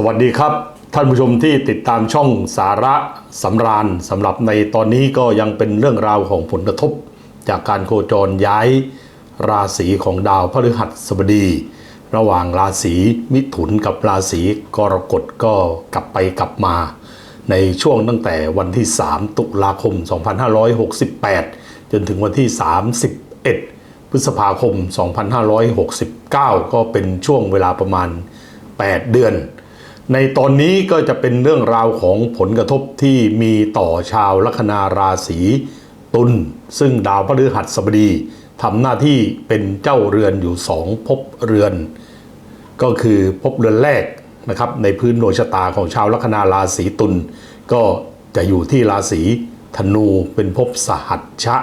สวัสดีครับ ท่านผู้ชมที่ติดตามช่องสาระสำราญสำหรับในตอนนี้ก็ยังเป็นเรื่องราวของผลกระทบ จากการโคจรย้ายราศีของดาวพฤหัสบดี ระหว่างราศีมิถุนกับราศีกรกฎก็กลับไปกลับมา ในช่วงตั้งแต่วันที่ 3 ตุลาคม 2568 จนถึงวันที่ 31 พฤษภาคม 2569 ก็เป็นช่วงเวลาประมาณ 8 เดือน ในตอนนี้ก็จะเป็นเรื่องราวของผลกระทบที่มีต่อชาวลัคนาราศีตุลซึ่งดาวพฤหัสบดีทำหน้าที่เป็นเจ้าเรือนอยู่สองภพเรือน ก็คือภพเรือนแรกนะครับในพื้นดวงชะตาของชาวลัคนาราศีตุลก็จะอยู่ที่ราศีธนูเป็นภพสหัชชะ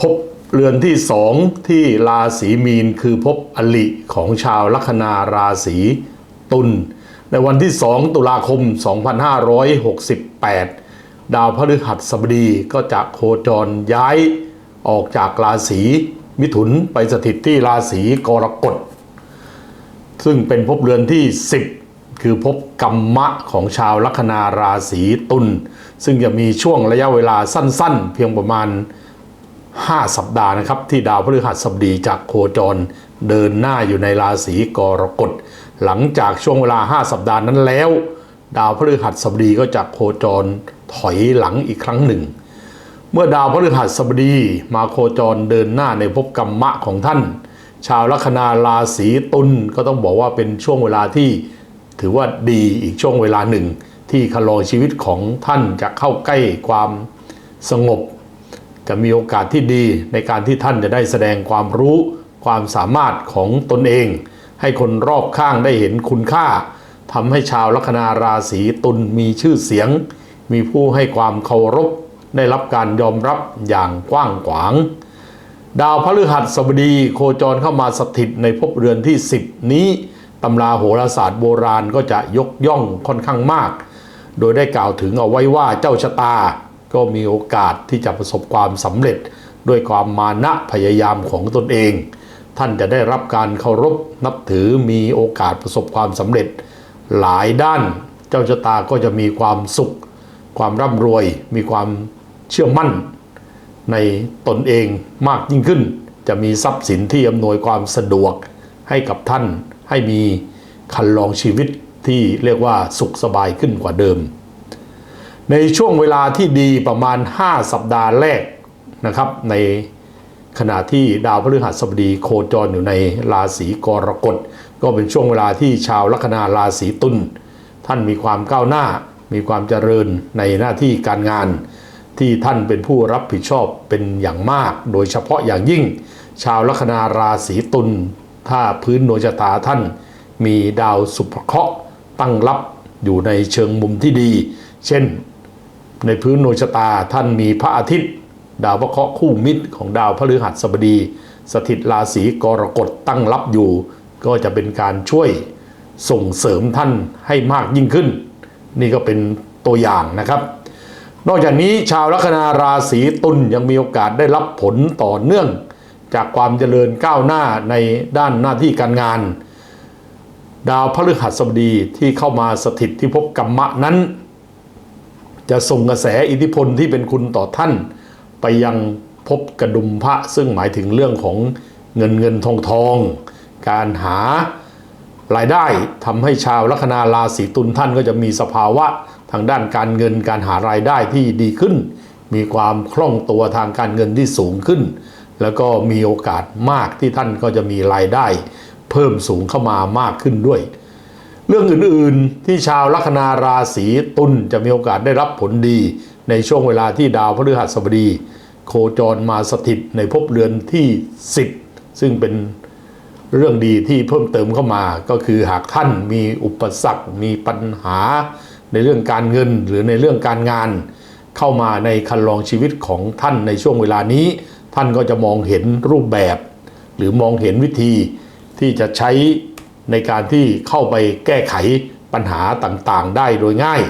ภพเรือนที่สองที่ราศีมีนคือภพอลิของชาวลัคนาราศีตุล ในวันที่ 2 ตุลาคม 2568 ดาวพฤหัสบดีก็จะโคจรย้ายออกจากราศีมิถุนไปสถิตที่ราศีกรกฎ ซึ่งเป็นภพเรือนที่ 10 คือภพกรรมะของชาวลัคนาราศีตุลซึ่งจะมีช่วงระยะเวลาสั้นๆ เพียงประมาณ 5 สัปดาห์นะครับ ที่ดาวพฤหัสบดีจากโคจรเดินหน้าอยู่ในราศีกรกฎ หลังจากช่วงเวลา 5 สัปดาห์นั้นแล้ว ดาวพฤหัสบดีก็จะโคจรถอยหลังอีกครั้งหนึ่ง เมื่อดาวพฤหัสบดีมาโคจรเดินหน้าในภพกรรมะของท่าน ชาวลัคนาราศีตุลก็ต้องบอกว่าเป็นช่วงเวลาที่ถือว่าดีอีกช่วงเวลาหนึ่ง ที่คลองชีวิตของท่านจะเข้าใกล้ความสงบ จะมีโอกาสที่ดีในการที่ท่านจะได้แสดงความรู้ความสามารถของตนเอง ให้คนรอบข้างได้เห็นคุณค่าทำให้ชาวลัคนาราศีตุลมีชื่อเสียง มีผู้ให้ความเคารพ ได้รับการยอมรับอย่างกว้างขวาง ดาวพฤหัสบดีโคจรเข้ามาสถิตในภพเรือนที่ 10 นี้ตำราโหราศาสตร์โบราณก็จะยกย่องค่อนข้างมาก โดยได้กล่าวถึงเอาไว้ว่าเจ้าชะตา ก็มีโอกาสที่จะประสบความสำเร็จด้วยความมานะพยายามของตนเอง ท่านจะได้รับการเคารพนับถือมีโอกาสประสบความสำเร็จ หลายด้านเจ้าชะตาก็จะมีความสุข ความร่ำรวย มีความเชื่อมั่น ในตนเองมากยิ่งขึ้น จะมีทรัพย์สินที่อำนวยความสะดวกให้กับท่านให้มีคันลองชีวิตที่เรียกว่าสุขสบายขึ้นกว่าเดิม ในช่วงเวลาที่ดีประมาณ 5 สัปดาห์แรกนะครับใน ขณะที่ดาวพฤหัสบดีโคจรอยู่ในราศีกรกฎ ก็เป็นช่วงเวลาที่ชาวลัคนาราศีตุลท่านมีความก้าวหน้า มีความเจริญในหน้าที่การงาน ที่ท่านเป็นผู้รับผิดชอบเป็นอย่างมาก โดยเฉพาะอย่างยิ่ง ชาวลัคนาราศีตุลถ้าพื้นดวงชะตาท่าน มีดาวสุภเคราะห์ตั้งรับอยู่ในเชิงมุมที่ดี เช่น ในพื้นดวงชะตาท่านมีพระอาทิตย์ ดาวพระเคราะห์คู่มิตรของดาวพฤหัสบดี สถิตราศีกรกฎตั้งรับอยู่ ก็จะเป็นการช่วยส่งเสริมท่านให้มากยิ่งขึ้น นี่ก็เป็นตัวอย่างนะครับ นอกจากนี้ชาวลัคนาราศีตุลยังมีโอกาสได้รับผลต่อเนื่อง จากความเจริญก้าวหน้าในด้านหน้าที่การงาน ดาวพฤหัสบดีที่เข้ามาสถิตที่ภพกรรมะนั้น จะส่งกระแสอิทธิพลที่เป็นคุณต่อท่าน ไปยังภพกระดุมพระซึ่งหมายถึงเรื่องของเงินเงินทองทอง การหารายได้ทำให้ชาวลัคนาราศีตุลท่านก็จะมีสภาวะทางด้านการเงินการหารายได้ที่ดีขึ้น มีความคล่องตัวทางการเงินที่สูงขึ้น แล้วก็มีโอกาสมากที่ท่านก็จะมีรายได้ เพิ่มสูงเข้ามามากขึ้นด้วย เรื่องอื่นๆที่ชาวลัคนาราศีตุลจะมีโอกาสได้รับผลดี ในช่วงเวลาที่ดาวพฤหัสบดี โคจรมาสถิตในภพเรือนที่ 10 ซึ่งเป็นเรื่องดีที่เพิ่มเติมเข้ามา ก็คือหากท่านมีอุปสรรค มีปัญหาในเรื่องการเงินหรือในเรื่องการงาน เข้ามาในคันลองชีวิตของท่านในช่วงเวลานี้ ท่านก็จะมองเห็นรูปแบบ หรือมองเห็นวิธีที่จะใช้ในการที่เข้าไปแก้ไขปัญหาต่างๆ ได้โดยง่าย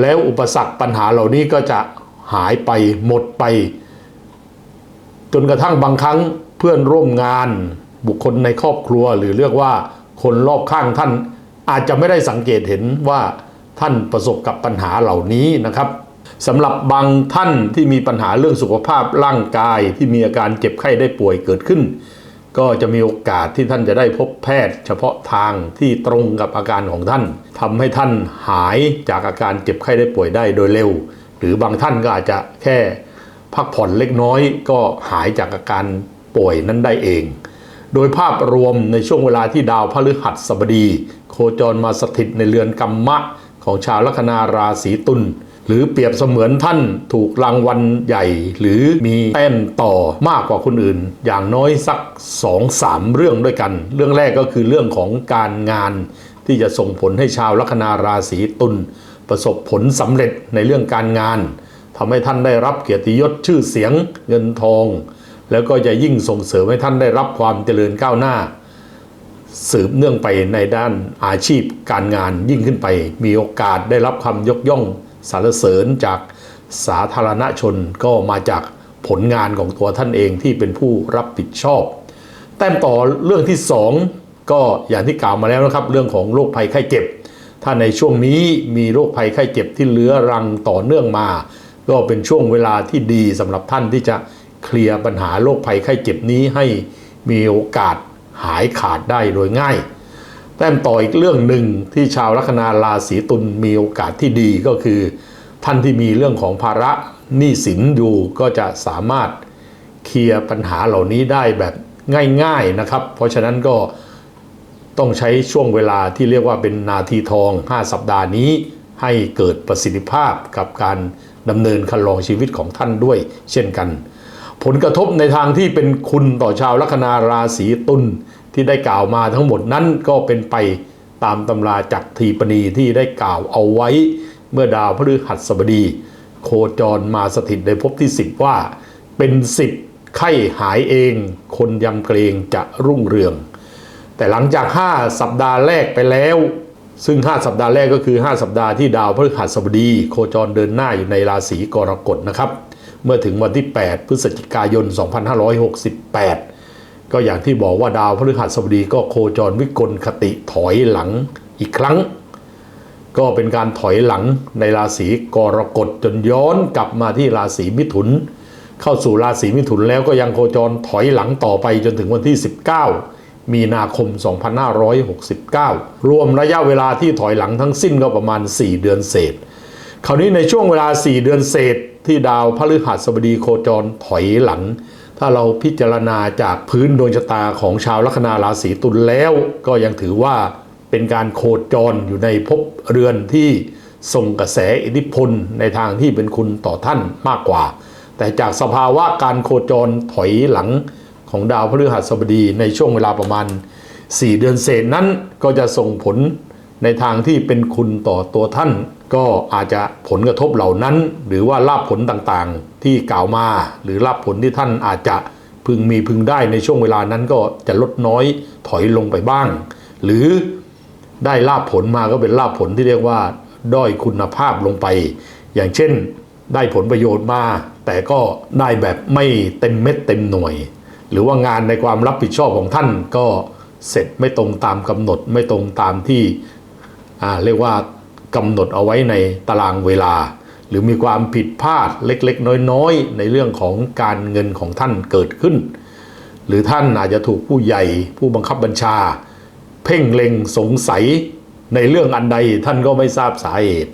แล้วอุปสรรคปัญหาเหล่านี้ก็จะหายไปหมดไป จนกระทั่งบางครั้งเพื่อนร่วมงานบุคคลในครอบครัวหรือเรียกว่าคนรอบข้างท่านอาจจะไม่ได้สังเกตเห็นว่าท่านประสบกับปัญหาเหล่านี้นะครับสำหรับบางท่านที่มีปัญหาเรื่องสุขภาพร่างกายที่มีอาการเจ็บไข้ได้ป่วยเกิดขึ้น ก็จะมีโอกาสที่ท่านจะได้พบแพทย์ เฉพาะทางที่ตรงกับอาการของท่านทำให้ท่านหายจากอาการเจ็บไข้ได้ป่วยได้โดยเร็ว หรือบางท่านก็อาจจะแค่พักผ่อนเล็กน้อย ก็หายจากอาการป่วยนั้นได้เอง โดยภาพรวมในช่วงเวลาที่ดาวพฤหัสบดี โคจรมาสถิตในเรือนกรรมะของชาวลัคนาราศีตุล หรือเปรียบเสมือนท่านถูกรางวัลใหญ่ หรือมีแต้มต่อมากกว่าคนอื่น อย่างน้อยสัก2อสามเรื่องด้วยกัน เรื่องแรกก็คือเรื่องของการงานที่จะส่งผลให้ชาวลัคนาราศีตุลประสบผลสำเร็จในเรื่องการงานทำให้ท่านได้รับเกียรติยศชื่อเสียงเงินทอง แล้วก็จะยิ่งส่งเสริมให้ท่านได้รับความเจริญก้าวหน้า สืบเนื่องไปในด้านอาชีพการงานยิ่งขึ้นไป มีโอกาสได้รับคำยกย่อง สรรเสริญจากสาธารณชนก็มาจากผลงานของตัวท่านเองที่เป็นผู้รับผิดชอบ แต้มต่อเรื่องที่ 2 ก็อย่างที่กล่าวมาแล้วนะครับ เรื่องของโรคภัยไข้เจ็บ ถ้าในช่วงนี้มีโรคภัยไข้เจ็บที่เลื้อรังต่อเนื่องมา ก็เป็นช่วงเวลาที่ดีสำหรับท่านที่จะเคลียร์ปัญหาโรคภัยไข้เจ็บนี้ให้มีโอกาสหายขาดได้โดยง่าย ต้มต่ออีกเรื่องหนึ่งที่ชาวลัคนาราศีตุลมีโอกาสที่ดีก็คือ ท่านที่มีเรื่องของภาระหนี้สินอยู่ก็จะสามารถเคลียร์ปัญหาเหล่านี้ได้แบบง่ายๆนะครับ เพราะฉะนั้นก็ต้องใช้ช่วงเวลาที่เรียกว่าเป็นนาทีทอง 5 สัปดาห์นี้ ให้เกิดประสิทธิภาพกับการดำเนินคันลองชีวิตของท่านด้วย เช่นกัน ผลกระทบในทางที่เป็นคุณต่อชาวลัคนาราศีตุล ที่ได้กล่าวมาทั้งหมดนั้นก็เป็นไปตามตำราจักรทีปณีที่ได้กล่าวเอาไว้ เมื่อดาวพฤหัสบดี โคจรมาสถิตในภพที่10ว่า เป็นสิบไข้หายเอง คนยำเกรงจะรุ่งเรือง แต่หลังจาก 5 สัปดาห์แรกไปแล้ว ซึ่ง 5 สัปดาห์แรกก็คือ 5 สัปดาห์ที่ดาวพฤหัสบดี โคจรเดินหน้าอยู่ในราศีกรกฎนะครับ เมื่อถึงวันที่ 8 พฤศจิกายน 2568 ก็อย่างที่บอกว่าดาวพฤหัสบดีก็โคจรวิกลคติถอยหลังอีกครั้ง ก็เป็นการถอยหลังในราศีกรกฎจนย้อนกลับมาที่ราศีมิถุน เข้าสู่ราศีมิถุนแล้วก็ยังโคจรถอยหลังต่อไปจนถึงวันที่ 19 มีนาคม 2569 รวมระยะเวลาที่ถอยหลังทั้งสิ้นก็ประมาณ 4 เดือนเศษ คราวนี้ในช่วงเวลา 4 เดือนเศษที่ดาวพฤหัสบดีโคจรถอยหลัง ถ้าเราพิจารณาจากพื้นดวงชะตาของชาวลัคนาราศีตุลแล้ว ก็ยังถือว่าเป็นการโคจรอยู่ในภพเรือนที่ส่งกระแสอิทธิพลในทางที่เป็นคุณต่อท่านมากกว่า แต่จากสภาวะการโคจรถอยหลังของดาวพฤหัสบดีในช่วงเวลาประมาณ 4 เดือนเศษนั้นก็จะส่งผลในทางที่เป็นคุณต่อตัวท่าน ก็อาจจะผลกระทบเหล่านั้น หรือว่าลาภผลต่างๆ ที่กล่าวมา หรือลาภผลที่ท่านอาจจะพึงมีพึงได้ในช่วงเวลานั้นก็จะลดน้อยถอยลงไปบ้าง หรือได้ลาภผลมาก็เป็นลาภผลที่เรียกว่า ด้อยคุณภาพลงไป อย่างเช่น ได้ผลประโยชน์มา แต่ก็ได้แบบไม่เต็มเม็ดเต็มหน่วย หรือว่างานในความรับผิดชอบของท่านก็เสร็จไม่ตรงตามกำหนดไม่ตรงตามที่เรียกว่า กำหนดเอาไว้ในตารางเวลา หรือมีความผิดพลาดเล็กๆ น้อยๆ ในเรื่องของการเงินของท่านเกิดขึ้น หรือท่านอาจจะถูกผู้ใหญ่ผู้บังคับบัญชา เพ่งเล็งสงสัยในเรื่องอันใดท่านก็ไม่ทราบสาเหตุ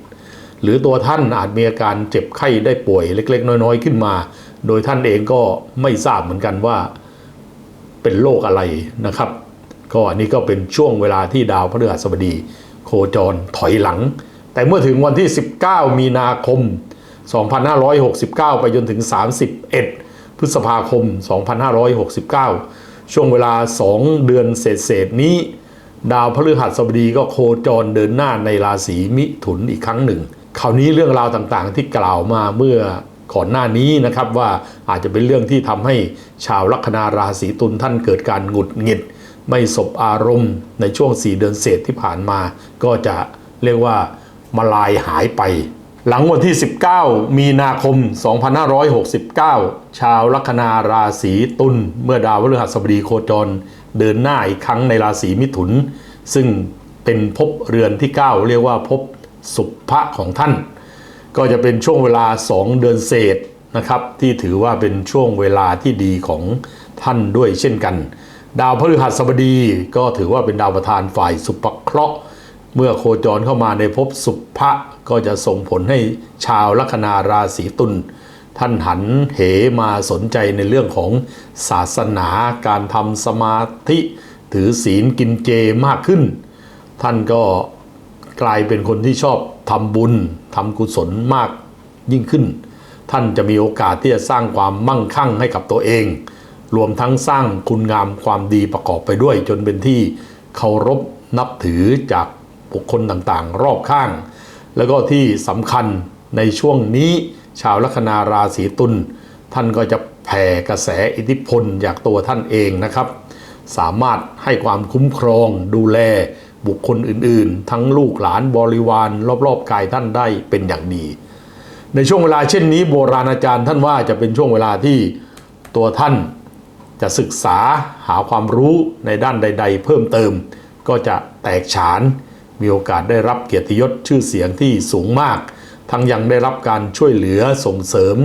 หรือตัวท่านอาจมีอาการเจ็บไข้ได้ป่วยเล็ก ๆ น้อยๆ ขึ้นมา โดยท่านเองก็ไม่ทราบเหมือนกันว่าเป็นโรคอะไรนะครับ ก็อันนี้ก็เป็นช่วงเวลาที่ดาวพฤหัสบดี โคจรถอยหลัง แต่เมื่อถึงวันที่ 19 มีนาคม 2569 ไปจนถึง 31 พฤษภาคม 2569 ช่วงเวลา 2 เดือนเศษๆนี้ ดาวพฤหัสบดีก็โคจรเดินหน้าในราศีมิถุนอีกครั้งหนึ่ง คราวนี้เรื่องราวต่างๆที่กล่าวมาเมื่อก่อนหน้านี้นะครับว่าอาจจะเป็นเรื่องที่ทำให้ชาวลัคนาราศีตุลท่านเกิดการหงุดหงิด ไม่สบอารมณ์ในช่วง 4 เดือนเศษที่ผ่านมา ก็จะเรียกว่า มาลายหายไป หลังวันที่ 19 มีนาคม 2569 ชาวลัคนาราศีตุลเมื่อดาวพฤหัสบดีโคจร เดินหน้าอีกครั้งในราศีมิถุน ซึ่งเป็นภพเรือนที่ 9 เรียกว่าภพสุภะของท่าน ก็จะเป็นช่วงเวลา 2 เดือนเศษนะครับ ที่ถือว่าเป็นช่วงเวลาที่ดีของท่านด้วยเช่นกัน ดาวพฤหัสบดีก็ถือว่าเป็นดาวประธานฝ่ายสุภเคราะห์ เมื่อโคจรเข้ามาในภพสุภะก็จะส่งผลให้ชาวลัคนาราศีตุลท่านหันเหมาสนใจในเรื่องของศาสนาการทำสมาธิถือศีลกินเจมากขึ้น ท่านก็กลายเป็นคนที่ชอบทำบุญทำกุศลมากยิ่งขึ้น ท่านจะมีโอกาสที่จะสร้างความมั่งคั่งให้กับตัวเอง รวมทั้งสร้างคุณงามความดีประกอบไปด้วย จนเป็นที่เคารพนับถือจาก บุคคลต่างๆ รอบข้าง แล้วก็ที่สำคัญในช่วงนี้ชาวลัคนาราศีตุลท่านก็จะแผ่กระแสอิทธิพลจากตัวท่านเองนะครับ สามารถให้ความคุ้มครองดูแลบุคคลอื่นๆ ทั้งลูกหลานบริวารรอบๆกายท่านได้เป็นอย่างดี ในช่วงเวลาเช่นนี้โบราณอาจารย์ท่านว่าจะเป็นช่วงเวลาที่ตัวท่านจะศึกษาหาความรู้ในด้านใด ๆ เพิ่มเติม ก็จะแตกฉาน มีโอกาสได้รับเกียรติยศชื่อเสียงที่สูงมาก ทั้งยังได้รับการช่วยเหลือส่งเสริม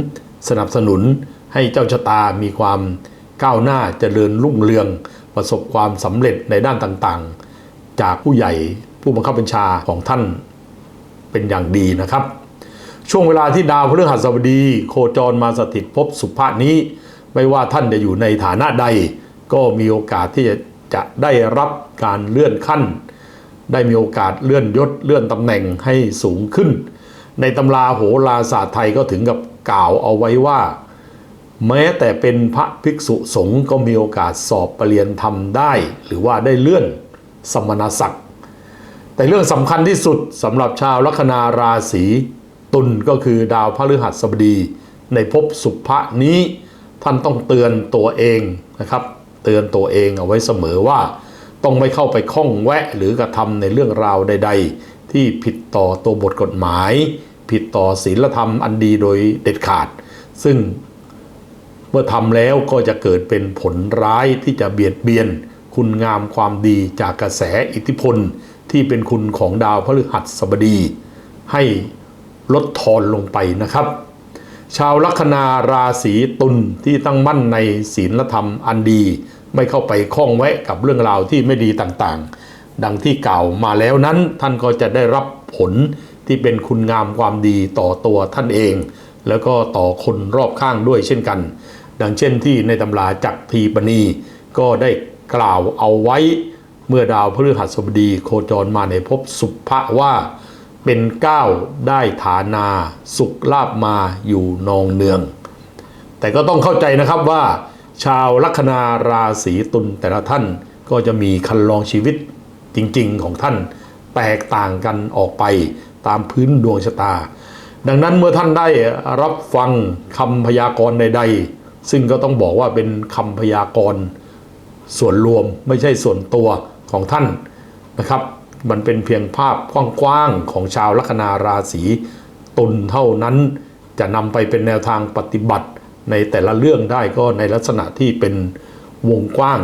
สนับสนุนให้เจ้าชะตามีความก้าวหน้าเจริญรุ่งเรือง ประสบความสำเร็จในด้านต่างๆ จากผู้ใหญ่ผู้บังคับบัญชาของท่านเป็นอย่างดีนะครับ ช่วงเวลาที่ดาวพฤหัสบดี โคจรมาสถิตภพสุภาษนี้ ไม่ว่าท่านจะอยู่ในฐานะใด ก็มีโอกาสที่จะจะได้รับการเลื่อนขั้น ได้มีโอกาสเลื่อนยศเลื่อนตำแหน่งให้สูงขึ้น ในตำราโหราศาสตร์ไทยก็ถึงกับกล่าวเอาไว้ว่า แม้แต่เป็นพระภิกษุสงฆ์ก็มีโอกาสสอบปรริญญาธรรมได้ หรือว่าได้เลื่อนสมณศักดิ์แต่เรื่องสำคัญที่สุดสำหรับชาวลัคนาราศีตุลก็คือดาวพฤหัสบดี ในภพสุภะนี้ท่านต้องเตือนตัวเองนะครับ เตือนตัวเองเอาไว้เสมอว่า ต้องไม่เข้าไปข้องแวะหรือกระทำในเรื่องราวใด ๆ ที่ผิดต่อตัวบทกฎหมาย ผิดต่อศีลธรรมอันดีโดยเด็ดขาด ซึ่งเมื่อทำแล้วก็จะเกิดเป็นผลร้ายที่จะเบียดเบียน คุณงามความดีจากกระแสอิทธิพลที่เป็นคุณของดาวพฤหัสบดี ให้ลดทอนลงไปนะครับ ชาวลัคนาราศีตุลที่ตั้งมั่นในศีลธรรมอันดี ไม่เข้าไปข้องแวะกับเรื่องราวที่ไม่ดีต่างๆ ดังที่กล่าวมาแล้วนั้นท่านก็จะได้รับผลที่เป็นคุณงามความดีต่อตัวท่านเอง แล้วก็ต่อคนรอบข้างด้วยเช่นกัน ดังเช่นที่ในตำราจักรทีปณีก็ได้กล่าวเอาไว้เมื่อดาวพฤหัสบดีโคจรมาในภพสุภะว่าเป็นก้าวได้ฐานา สุขลาบมาอยู่นองเนือง แต่ก็ต้องเข้าใจนะครับว่า ชาวลัคนาราศีตุลแต่ละท่านก็จะมีคันลองชีวิตจริงๆของท่านแตกต่างกันออกไปตามพื้นดวงชะตา ดังนั้นเมื่อท่านได้รับฟังคำพยากรณ์ใด ๆ ซึ่งก็ต้องบอกว่าเป็นคำพยากรณ์ส่วนรวมไม่ใช่ส่วนตัวของท่านนะครับ มันเป็นเพียงภาพกว้างๆของชาวลัคนาราศีตุลเท่านั้นจะนำไปเป็นแนวทางปฏิบัติ ในแต่ละเรื่องได้ก็ในลักษณะที่เป็นวงกว้าง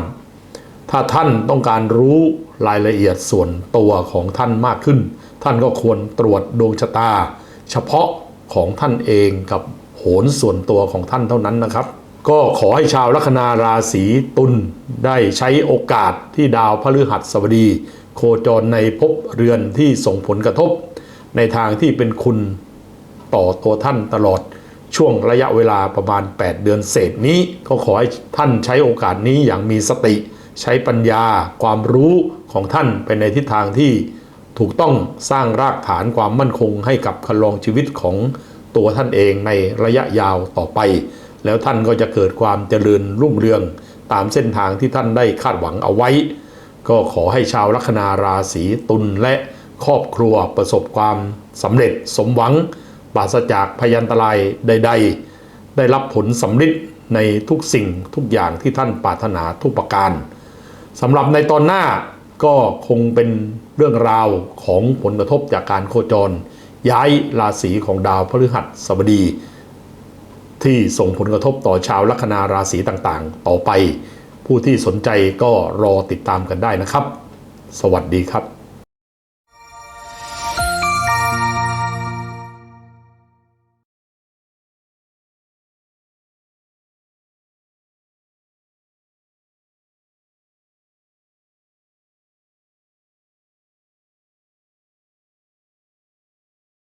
ถ้าท่านต้องการรู้รายละเอียดส่วนตัวของท่านมากขึ้น ท่านก็ควรตรวจดวงชะตา เฉพาะของท่านเองกับโหนส่วนตัวของท่านเท่านั้นนะครับ ก็ขอให้ชาวลัคนาราศีตุลได้ใช้โอกาสที่ดาวพฤหัสบดี โคจรในภพเรือนที่ส่งผลกระทบ ในทางที่เป็นคุณต่อตัวท่านตลอด ช่วงระยะเวลาประมาณ 8 เดือนเศษนี้ ก็ขอให้ท่านใช้โอกาสนี้อย่างมีสติ ใช้ปัญญา ความรู้ของท่านไปในทิศทางที่ถูกต้องสร้างรากฐานความมั่นคงให้กับคันลองชีวิตของตัวท่านเองในระยะยาวต่อไป แล้วท่านก็จะเกิดความเจริญรุ่งเรืองตามเส้นทางที่ท่านได้คาดหวังเอาไว้ ก็ขอให้ชาวลัคนาราศีตุลและครอบครัวประสบความสำเร็จสมหวัง ปราศจากพยันตรายใด ๆ ได้รับผลสำเร็จในทุกสิ่งทุกอย่างที่ท่านปรารถนาทุกประการสำหรับในตอนหน้าก็คงเป็นเรื่องราวของผลกระทบจากการโคจร ย้ายราศีของดาวพฤหัสบดี ที่ส่งผลกระทบต่อชาวลัคนาราศีต่างๆ ต่อไป ผู้ที่สนใจก็รอติดตามกันได้นะครับ สวัสดีครับ